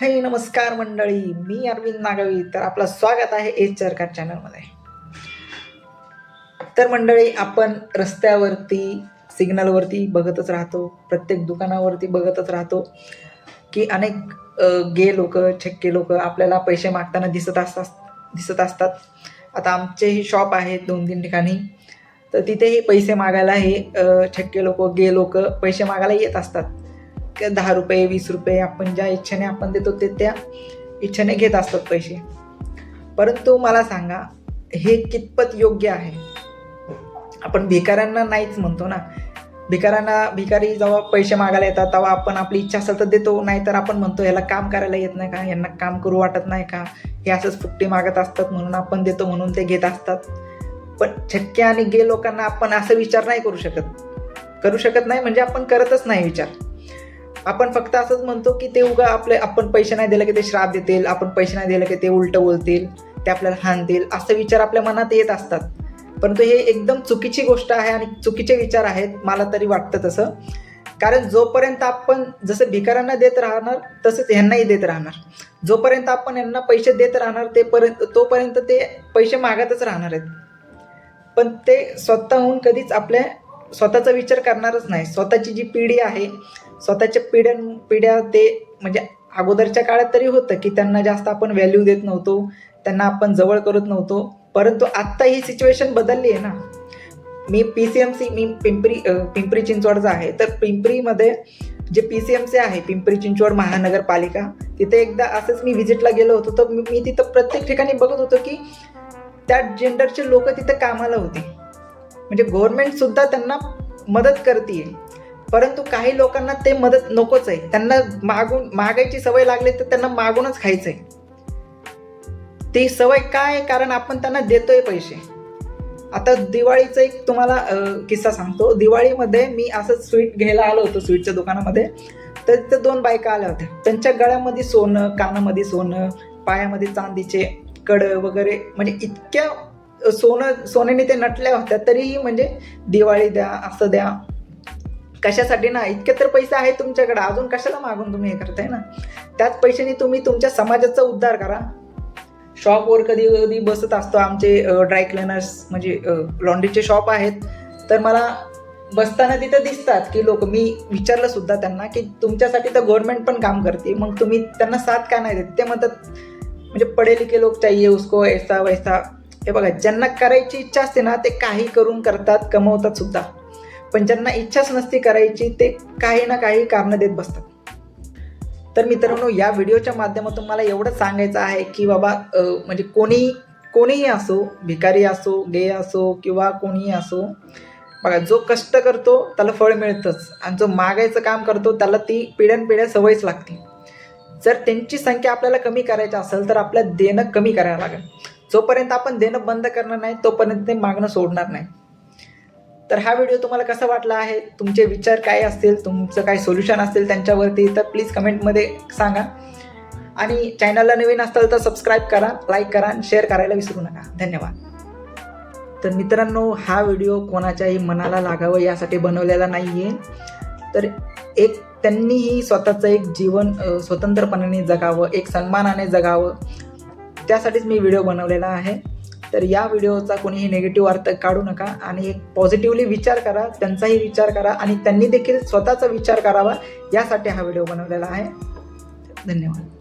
हे नमस्कार मंडळी. मी अरविंद नागवी. तर आपलं स्वागत आहे एच चरकार चॅनलमध्ये. तर मंडळी आपण रस्त्यावरती सिग्नलवरती बघतच राहतो. प्रत्येक दुकानावरती बघतच राहतो की अनेक गे लोक छक्के लोक आपल्याला पैसे मागताना दिसत असतात दिसत असतात. आता आमचेही शॉप आहेत दोन तीन ठिकाणी. तर तिथेही पैसे मागायला हे छक्के लोक गे लोक पैसे मागायला येत असतात. दहा रुपये वीस रुपये आपण ज्या इच्छेने आपण देतो ते त्या इच्छेने घेत असतात पैसे. परंतु मला सांगा हे कितपत योग्य आहे? आपण भिकाऱ्यांना नाहीच म्हणतो ना. भिकाऱ्यांना भिकारी जेव्हा पैसे मागायला येतात तेव्हा आपण आपली इच्छा असेल तर देतो नाहीतर आपण म्हणतो ह्याला काम करायला येत नाही का? यांना काम करू वाटत नाही का? हे असंच फुकटी मागत असतात म्हणून आपण देतो म्हणून ते घेत असतात. पण छक्के आणि गे लोकांना आपण असं विचार नाही करू शकत. करू शकत नाही म्हणजे आपण करतच नाही विचार. आपण फक्त असंच म्हणतो की ते उगा आपले आपण पैसे नाही दिले की ते श्राप देतील आपण पैसे नाही दिले की ते उलटं बोलतील ते आपल्याला हानतील असे विचार आपल्या मनात येत असतात. परंतु हे एकदम चुकीची गोष्ट आहे आणि चुकीचे विचार आहेत मला तरी वाटतं तसं. कारण जोपर्यंत आपण जसं भिकाऱ्यांना देत राहणार तसंच ह्यांनाही देत राहणार. जोपर्यंत आपण यांना पैसे देत राहणार ते पर्यंत तोपर्यंत ते पैसे मागतच राहणार आहेत. पण ते स्वतःहून कधीच आपल्या स्वतःचा विचार करणारच नाही. स्वतःची जी पिढी आहे स्वतःच्या पिढ्या पिढ्या ते म्हणजे अगोदरच्या काळात तरी होतं की त्यांना जास्त आपण व्हॅल्यू देत नव्हतो त्यांना आपण जवळ करत नव्हतो. परंतु आत्ता ही सिच्युएशन बदलली आहे ना. मी पी सी एम सी मी पिंपरी पिंपरी चिंचवडचा आहे. तर पिंपरीमध्ये J P C M C आहे पिंपरी चिंचवड महानगरपालिका तिथे एकदा असंच मी व्हिजिटला गेलो होतो. तर मी मी तिथं प्रत्येक ठिकाणी बघत होतो की त्या जेंडरचे लोक तिथं कामाला होते. म्हणजे गव्हर्मेंटसुद्धा त्यांना मदत करते परंतु काही लोकांना ते मदत नकोच आहे त्यांना मागून मागायची सवय लागली तर त्यांना मागूनच खायचं आहे ती सवय काय? आहे? कारण आपण त्यांना देतोय पैसे. आता दिवाळीचा एक तुम्हाला किस्सा सांगतो. दिवाळीमध्ये मी असंच स्वीट घ्यायला आलो होतो स्वीटच्या दुकानामध्ये. तर तिथे दोन बायका आल्या होत्या. त्यांच्या गळ्यामध्ये सोनं कानामध्ये सोनं पायामध्ये चांदीचे कड वगैरे. म्हणजे इतक्या सोनं सोन्याने ते नटल्या होत्या तरीही म्हणजे दिवाळी द्या असं द्या. कशासाठी ना इतके तर पैसे आहेत तुमच्याकडे अजून कशाला मागून तुम्ही हे करताय ना? त्याच पैशाने तुम्ही तुमच्या समाजाचा उद्धार करा. शॉपवर कधी कधी बसत असतो आमचे ड्राय क्लिनर्स म्हणजे लॉन्ड्रीचे शॉप आहेत. तर मला बसताना तिथं दिसतात की लोक मी विचारलं सुद्धा त्यांना की तुमच्यासाठी तर गव्हर्नमेंट पण काम करते मग तुम्ही त्यांना साथ का नाही देत? ते म्हणतात म्हणजे पढे लिखे लोक चाहिए उसको ऐसा वैसा हे बघा ज्यांना करायची इच्छा असते ना ते काही करून करतात कमवतात सुद्धा. पण ज्यांना इच्छाच नसते करायची ते काही ना काही कारणं देत बसतात. तर मित्रांनो या व्हिडिओच्या माध्यमातून मला एवढंच सांगायचं आहे की बाबा म्हणजे कोणी कोणीही असो भिकारी असो गे असो किंवा कोणीही असो बघा जो कष्ट करतो त्याला फळ मिळतंच. आणि जो मागायचं काम करतो त्याला ती पिढ्यानपिढ्या सवयच लागते. जर त्यांची संख्या आपल्याला कमी करायची असेल तर आपल्याला देणं कमी करायला लागेल. जोपर्यंत आपण देणं बंद करणार नाही तोपर्यंत ते मागणं सोडणार नाही. तर हा व्हिडिओ तुम्हाला कसा वाटला आहे? तुमचे विचार काय असतील? तुमचं काय सोल्युशन असेल त्यांच्यावरती तर प्लीज कमेंटमध्ये सांगा. आणि चॅनलला नवीन असाल तर सबस्क्राईब करा लाईक करा आणि शेअर करायला विसरू नका. धन्यवाद. तर मित्रांनो हा व्हिडिओ कोणाच्याही मनाला लागावं यासाठी बनवलेला नाही आहे तर एक त्यांनीही स्वतःचं एक जीवन स्वतंत्रपणाने जगावं एक सन्मानाने जगावं. त्यासाठीच मी व्हिडिओ बनवलेला आहे. तर या व्हिडिओचा कोणीही निगेटिव्ह अर्थ काढू नका आणि एक पॉझिटिव्हली विचार करा त्यांचाही विचार करा आणि त्यांनी देखील स्वतःचा विचार करावा यासाठी हा व्हिडिओ बनवलेला आहे. धन्यवाद.